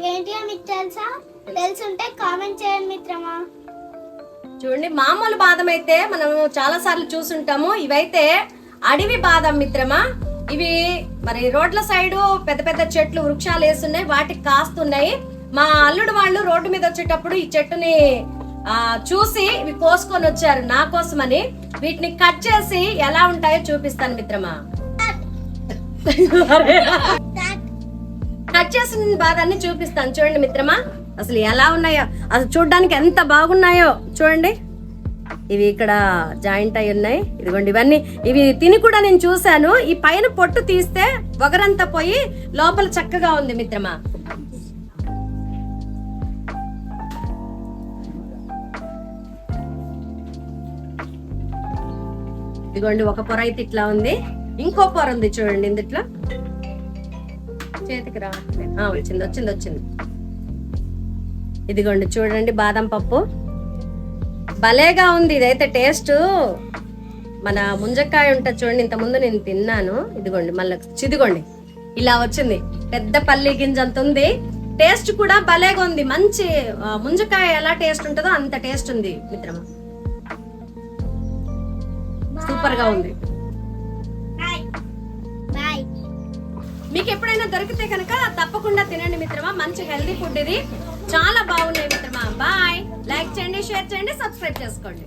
ఇవేంటి మీకు తెలుసా? తెలుసుంటే కామెంట్ చేయండి మిత్రమా. చూడండి మామూలు బాదం అయితే మనం చాలా సార్లు చూసుంటాము. ఇవైతే అడవి బాదం మిత్రమా. ఇవి మరి రోడ్ల సైడు పెద్ద పెద్ద చెట్లు వృక్షాలు వేస్తున్నాయి వాటికి కాస్తున్నాయి. మా అల్లుడు వాళ్ళు రోడ్డు మీద వచ్చేటప్పుడు ఈ చెట్టుని ఆ, చూసి ఇవి కోసుకొని వచ్చారు నా కోసమని. వీటిని కట్ చేసి ఎలా ఉంటాయో చూపిస్తాను మిత్రమా. చేసిన బాధాన్ని చూపిస్తాను. చూడండి మిత్రమా అసలు ఎలా ఉన్నాయో అసలు చూడడానికి ఎంత బాగున్నాయో చూడండి. ఇవి ఇక్కడ జాయింట్ అయి ఉన్నాయి. ఇదిగోండి ఇవన్నీ. ఇవి తిని కూడా నేను చూశాను. ఈ పైన పొట్టు తీస్తే ఒగరంతా పోయి లోపల చక్కగా ఉంది మిత్రమా. ఇదిగోండి ఒక పొర అయితే ఇట్లా ఉంది. ఇంకో పొర ఉంది చూడండి ఇందుట్లో. చేతికి రావట్లేదు. వచ్చింది వచ్చింది వచ్చింది. ఇదిగోండి చూడండి బాదం పప్పు. భలేగా ఉంది ఇదైతే టేస్ట్. మన ముంజకాయ ఉంటుంది చూడండి ఇంత ముందు నేను తిన్నాను. ఇదిగోండి మళ్ళీ చిదిగోండి ఇలా వచ్చింది. పెద్ద పల్లి గింజ అంత ఉంది. టేస్ట్ కూడా భలేగా ఉంది. మంచి ముంజకాయ ఎలా టేస్ట్ ఉంటుందో అంత టేస్ట్ ఉంది మిత్రమా. సూపర్గా ఉంది. మీకు ఎప్పుడైనా దొరికితే కనుక తప్పకుండా తినండి మిత్రమా. మంచి హెల్దీ ఫుడ్ ఇది. చాలా బాగున్నాయి మిత్రమా. బాయ్. లైక్ చేయండి షేర్ చేయండి సబ్స్క్రైబ్ చేసుకోండి.